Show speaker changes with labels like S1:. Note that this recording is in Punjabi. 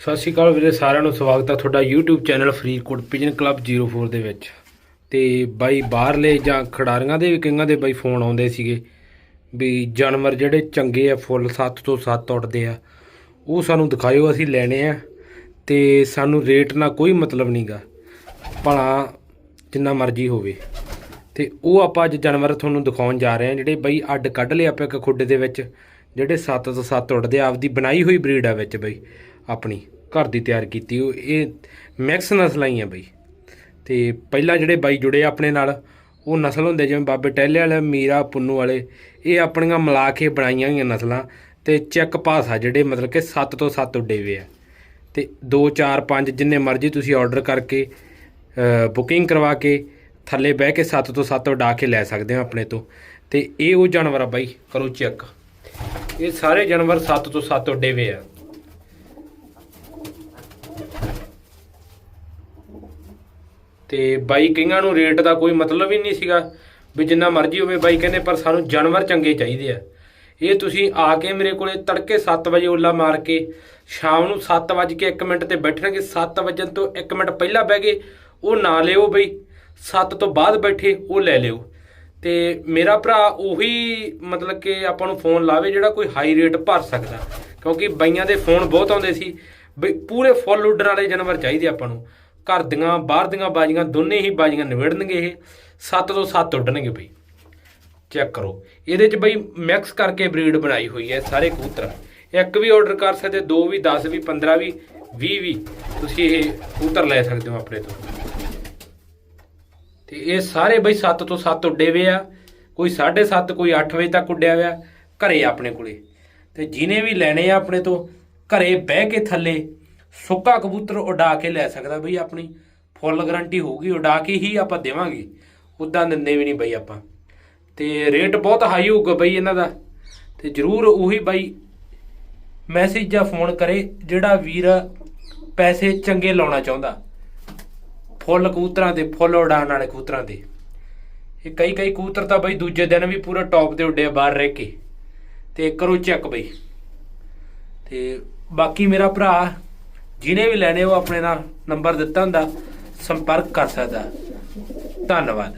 S1: ਸਤਿ ਸ਼੍ਰੀ ਅਕਾਲ ਵੀਰੇ, ਸਾਰਿਆਂ ਨੂੰ ਸਵਾਗਤ ਹੈ ਤੁਹਾਡਾ YouTube channel Faridkot pigeon club 04 ਦੇ ਵਿੱਚ। ਤੇ ਬਾਈ ਬਾਹਰਲੇ ਜਾਂ ਖਿਡਾਰੀਆਂ ਦੇ ਵੀ ਕਈਆਂ ਦੇ ਬਾਈ ਫੋਨ ਆਉਂਦੇ ਸੀਗੇ ਵੀ ਜਾਨਵਰ ਜਿਹੜੇ ਚੰਗੇ ਆ, ਫੁੱਲ 7 ਤੋਂ 7 ਉੱਡਦੇ ਆ, ਉਹ ਸਾਨੂੰ ਦਿਖਾਇਓ, ਅਸੀਂ ਲੈਣੇ ਆ। ਤੇ ਸਾਨੂੰ ਰੇਟ ਨਾਲ ਕੋਈ ਮਤਲਬ ਨਹੀਂਗਾ ਭਲਾ ਜਿੰਨਾ ਮਰਜ਼ੀ ਹੋਵੇ। ਤੇ ਉਹ ਆਪਾਂ ਅੱਜ ਜਾਨਵਰ ਤੁਹਾਨੂੰ ਦਿਖਾਉਣ ਜਾ ਰਹੇ ਹਾਂ ਜਿਹੜੇ ਬਈ ਅੱਡ ਕੱਢ ਲਏ ਆਪਾਂ ਇੱਕ ਖੁੱਡੇ ਦੇ ਵਿੱਚ, ਜਿਹੜੇ 7 ਤੋਂ 7 ਉੱਡਦੇ ਆ, ਆਪਦੀ ਬਣਾਈ ਹੋਈ ਬਰੀਡ ਆ ਵਿੱਚ ਬਈ। ਆਪਣੀ ਘਰ ਦੀ ਤਿਆਰ ਕੀਤੀ। ਉਹ ਇਹ ਮਿਕਸ ਨਸਲਾਂ ਹੀ ਆ ਬਈ। ਤੇ ਪਹਿਲਾਂ ਜਿਹੜੇ ਬਾਈ ਜੁੜੇ ਆ ਆਪਣੇ ਨਾਲ, ਉਹ ਨਸਲ ਹੁੰਦੇ ਜਿਵੇਂ ਬਾਬੇ ਟਹਿਲੇ ਵਾਲੇ, ਮੀਰਾ, ਪੁੰਨੂ ਵਾਲੇ, ਇਹ ਆਪਣੀਆਂ ਮਿਲਾ ਕੇ ਬਣਾਈਆਂ ਹੋਈਆਂ ਨਸਲਾਂ। ਤੇ ਚੈੱਕ ਪਾਸ ਆ ਜਿਹੜੇ ਮਤਲਬ ਕਿ 7 ਤੋਂ 7 ਉੱਡੇ ਵੇ ਆ। ਤੇ 2 4 5 ਜਿੰਨੇ ਮਰਜ਼ੀ ਤੁਸੀਂ ਆਰਡਰ ਕਰਕੇ ਬੁਕਿੰਗ ਕਰਵਾ ਕੇ, ਥੱਲੇ ਬਹਿ ਕੇ 7 ਤੋਂ 7 ਉਡਾ ਕੇ ਲੈ ਸਕਦੇ ਹੋ ਆਪਣੇ ਤੋਂ। ਤੇ ਇਹ ਉਹ ਜਾਨਵਰ ਆ ਬਾਈ, ਕਰੋ ਚੈੱਕ। ਇਹ ਸਾਰੇ ਜਾਨਵਰ 7 ਤੋਂ 7 ਉੱਡੇ ਵੇ ਆ। ਤੇ ਬਾਈ ਕਈਆਂ ਨੂੰ ਰੇਟ ਦਾ ਕੋਈ ਮਤਲਬ ਹੀ ਨਹੀਂ ਸੀਗਾ ਵੀ ਜਿੰਨਾ ਮਰਜ਼ੀ ਹੋਵੇ ਬਾਈ ਕਹਿੰਦੇ ਪਰ ਸਾਨੂੰ ਜਾਨਵਰ ਚੰਗੇ ਚਾਹੀਦੇ ਆ। ਇਹ ਤੁਸੀਂ ਆ ਕੇ ਮੇਰੇ ਕੋਲੇ ਤੜਕੇ 7 ਵਜੇ ਓਲਾ ਮਾਰ ਕੇ ਸ਼ਾਮ ਨੂੰ 7 ਵਜੇ ਕੇ 1 ਮਿੰਟ ਤੇ ਬੈਠਣਗੇ 7 ਵਜੇ ਤੋਂ 1 ਮਿੰਟ ਪਹਿਲਾਂ ਬਹਿ ਗਏ, ਉਹ ਨਾ ਲਿਓ ਬਈ 7 ਤੋਂ ਬਾਅਦ ਬੈਠੇ, ਉਹ ਲੈ ਲਿਓ। ਤੇ ਮੇਰਾ ਭਰਾ ਉਹੀ ਮਤਲਬ ਕਿ ਆਪਾਂ ਨੂੰ ਫੋਨ ਲਾਵੇ ਜਿਹੜਾ ਕੋਈ ਹਾਈ ਰੇਟ ਭਰ ਸਕਦਾ, ਕਿਉਂਕਿ ਬਾਈਆਂ ਦੇ ਫੋਨ ਬਹੁਤ ਆਉਂਦੇ ਸੀ, ਬਈ ਪੂਰੇ ਫੁੱਲ ਉੱਡਣ ਵਾਲੇ ਜਾਨਵਰ ਚਾਹੀਦੇ ਆਪਾਂ ਨੂੰ। ਘਰ ਦੀਆਂ, ਬਾਹਰ ਦੀਆਂ ਬਾਜੀਆਂ, ਦੋਨੇ ਹੀ ਬਾਜੀਆਂ ਨਿਬੜਨਗੇ ਇਹ। 7 ਤੋਂ 7 ਉੱਡਣਗੇ ਬਈ। ਚੈੱਕ ਕਰੋ। ਇਹਦੇ ਚ ਬਈ ਮਿਕਸ ਕਰਕੇ ਬਰੀਡ ਬਣਾਈ ਹੋਈ ਹੈ ਸਾਰੇ ਕਬੂਤਰ। ਇੱਕ ਵੀ ਆਰਡਰ ਕਰ ਸਕਦੇ, ਦੋ ਵੀ 10 ਵੀ 15 ਵੀ 20 ਵੀ। ਤੁਸੀਂ ਇਹ ਕਬੂਤਰ ਲੈ ਸਕਦੇ ਹੋ ਆਪਣੇ ਤੋਂ। ਤੇ ਇਹ ਸਾਰੇ ਬਈ 7 ਤੋਂ 7 ਉੱਡੇ ਵੇ ਆ। ਕੋਈ 7:30 ਕੋਈ 8 ਵਜੇ ਤੱਕ ਉੱਡਿਆ ਹੋਇਆ ਘਰੇ ਆਪਣੇ ਕੋਲੇ। ਤੇ ਜਿਹਨੇ ਵੀ ਲੈਣੇ ਆ ਆਪਣੇ ਤੋਂ, ਘਰੇ ਬਹਿ ਕੇ ਥੱਲੇ ਸੁੱਕਾ ਕਬੂਤਰ ਉਡਾ ਕੇ ਲੈ ਸਕਦਾ ਬਈ ਆਪਣੀ। ਫੁੱਲ ਗਾਰੰਟੀ ਹੋਊਗੀ, ਉਡਾ ਕੇ ਹੀ ਆਪਾਂ ਦੇਵਾਂਗੇ। ਉਦਾਂ ਦਿੰਦੇ ਵੀ ਨਹੀਂ ਬਈ ਆਪਾਂ। ਤੇ ਰੇਟ ਬਹੁਤ ਹਾਈ ਹੋਊਗਾ ਬਈ ਇਹਨਾਂ ਦਾ। ਤੇ ਜਰੂਰ ਉਹੀ ਬਾਈ ਮੈਸੇਜ ਜਾਂ ਫੋਨ ਕਰੇ ਜਿਹੜਾ ਵੀਰ ਪੈਸੇ ਚੰਗੇ ਲਾਉਣਾ ਚਾਹੁੰਦਾ। ਫੁੱਲ ਕਬੂਤਰਾਂ ਦੇ, ਫੁੱਲ ਉਡਾਣ ਵਾਲੇ ਕਬੂਤਰਾਂ ਦੇ। ਇਹ ਕਈ ਕਈ ਕਬੂਤਰ ਤਾਂ ਬਈ ਦੂਜੇ ਦਿਨ ਵੀ ਪੂਰਾ ਟੌਪ ਤੇ ਉੱਡੇ ਬਾਹਰ ਰਹਿ ਕੇ। ਤੇ ਕਰੋ ਚੈੱਕ ਬਈ। ਤੇ ਬਾਕੀ ਮੇਰਾ ਭਰਾ ਜਿਹਨੇ ਵੀ ਲੈਣੇ ਉਹ ਆਪਣੇ ਨਾਲ ਨੰਬਰ ਦਿੱਤਾ ਹੁੰਦਾ ਸੰਪਰਕ ਕਰ ਸਕਦਾ। ਧੰਨਵਾਦ।